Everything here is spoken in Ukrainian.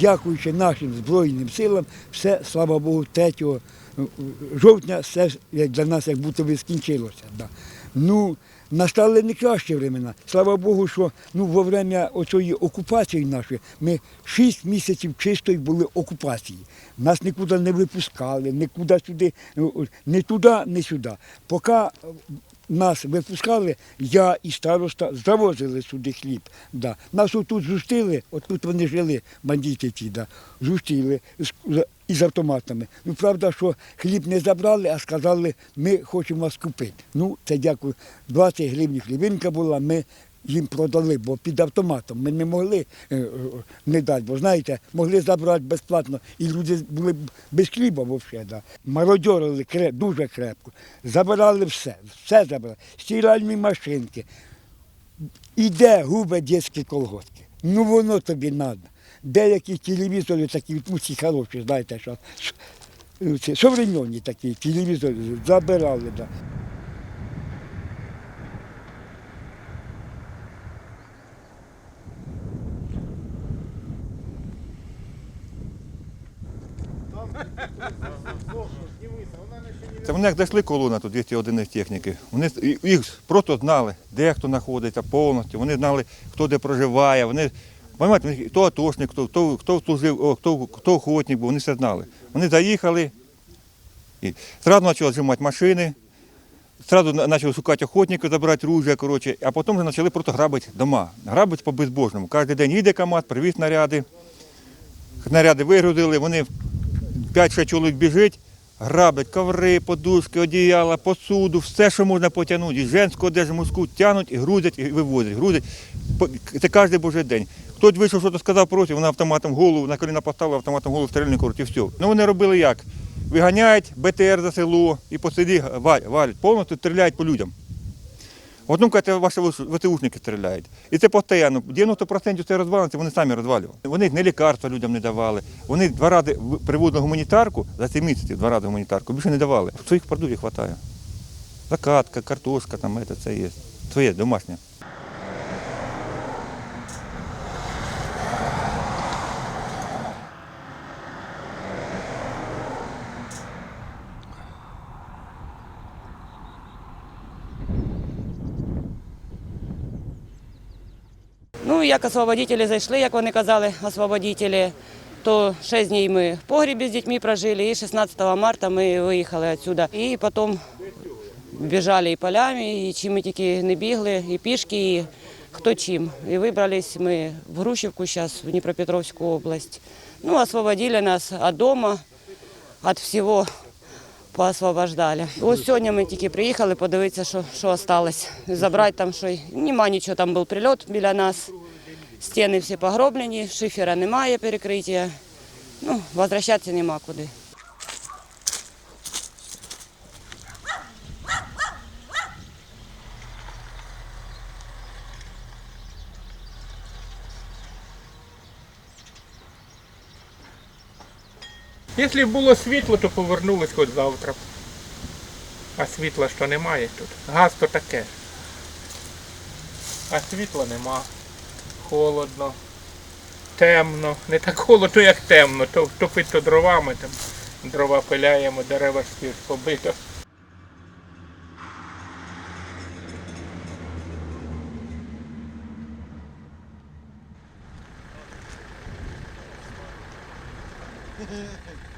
дякуючи нашим Збройним силам, все, слава Богу, 3 жовтня все ж, як для нас як будто би скінчилося. Да. Ну, настали не кращі времена. Слава Богу, що ну, во время оцієї окупації нашої ми 6 місяців чистої були окупації. Нас нікуди не випускали, нікуди сюди, не туди, не сюди. Поки нас випускали, я і староста завозили сюди хліб. Да. Нас отут зустріли, отут вони жили, бандити ті, да. зустріли із автоматами. Ну, правда, що хліб не забрали, а сказали, ми хочемо вас купити. Ну, це дякую. 20 гривень хлібинка була, ми їм продали, бо під автоматом ми не могли е, е, не дати, бо знаєте, могли забрати безплатно, і люди були без хліба взагалі. Да. Мародьорили дуже крепко, забирали все, все забирали, стиральні машинки. Іде губе дитячі колготки. Ну воно тобі треба. Деякі телевізори такі, ну ці хороші, знаєте, що современні такі телевізори забирали. Да. Це вони як дійшли колона, тут 200 одиниць техніки. Вони їх просто знали, де хто знаходиться повністю. Вони знали, хто де проживає. Вони, розумієте, хто атошник, хто, хто, хто служив, хто, хто охотник був, вони все знали. Вони заїхали і одразу почали зжимати машини, одразу почали шукати охотників, забирати ружья, коротше, а потім вже почали просто грабити дома. Грабити по-безбожному. Кожен день їде КАМАЗ, привіз снаряди. Снаряди вигрузили, вони 5-6 чоловік біжить, граблять коври, подушки, одіяла, посуду, все, що можна потягнути. І женську одежу, мужську тягнуть і грузять, і вивозять. Грузять. Це кожен божий день. Хтось вийшов, щось сказав проти, вона автоматом голову, на коліна поставила, автоматом голову стрільну коротше, і все. Ну вони робили як? Виганяють БТР за село і по селі валять, повністю стріляють по людям. Одну кажете, ваші ВТУшники стріляють. І це постійно. 90% це розвалиться, вони самі розвалювали. Вони не лікарства людям не давали. Вони два рази приводили гуманітарку, за ці місяці два рази гуманітарку, більше не давали. Своїх продуктів вистачає. Закатка, картошка, там, це, це є. Своє, домашнє. Ну, як освободителі зайшли, як вони казали, освободителі, то 6 днів ми в погрібі з дітьми прожили, і 16 марта ми виїхали відсюди. І потім біжали і полями, і чим ми тільки не бігли, і пішки, і хто чим. І вибрались ми в Грушівку, зараз в Дніпропетровську область. Ну, освободили нас від дому, від всього поосвобождали. Ось сьогодні ми тільки приїхали подивитися, що, що осталось. Забрати там, що нема нічого, там був прильот біля нас. Стіни всі погроблені, шифера немає перекриття. Ну, возвращатися нема куди. Якщо було світло, то повернулись хоч завтра. А світла що немає тут. Газ то таке. А світла нема. Холодно. Темно. Не так холодно, як темно. То топить то дровами, там дрова пиляємо, дерева всі побито.